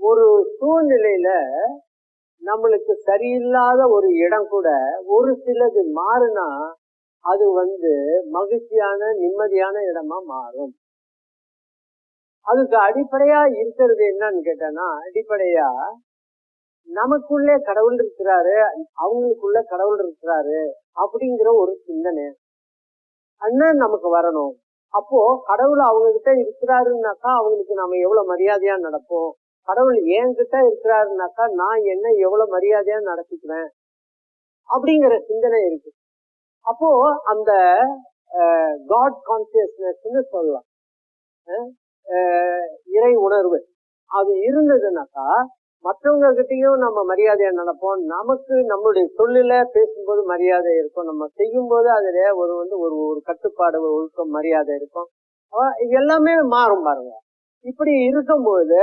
ஒரு சூழ்நிலையில நம்மளுக்கு சரியில்லாத ஒரு இடம் கூட ஒரு சிலது மாறுனா அது வந்து மகிழ்ச்சியான நிம்மதியான இடமா மாறும். அதுக்கு அடிப்படையா இருக்கிறது என்னன்னு கேட்டேன்னா அடிப்படையா நமக்குள்ளே கடவுள் இருக்கிறாரு அவங்களுக்குள்ள கடவுள் இருக்கிறாரு அப்படிங்கிற ஒரு சிந்தனை. அண்ணன் நமக்கு வரணும். அப்போ கடவுள் அவங்க கிட்ட இருக்கிறாருன்னாக்கா அவங்களுக்கு நாம எவ்வளவு மரியாதையா நடப்போம்? கடவுள் என்கிட்ட இருக்கிறாருனாக்கா நான் என்ன எவ்வளவு மரியாதையா நடத்திக்குவேன் அப்படிங்கிற சிந்தனை இருக்கு. அப்போ அந்த காட் கான்சியஸ்னஸ்ன்னு சொல்லலாம். இறை உணர்வு. அது இருந்ததுனாக்கா மற்றவங்க கிட்டையும் நம்ம மரியாதையா நடப்போம். நமக்கு நம்மளுடைய தொழில பேசும்போது மரியாதை இருக்கும். நம்ம செய்யும் போது அதுல ஒரு வந்து ஒரு ஒரு கட்டுப்பாடு ஒரு ஒழுக்கம் மரியாதை இருக்கும். இது எல்லாமே மாறும் பாருங்க. இப்படி இருக்கும்போது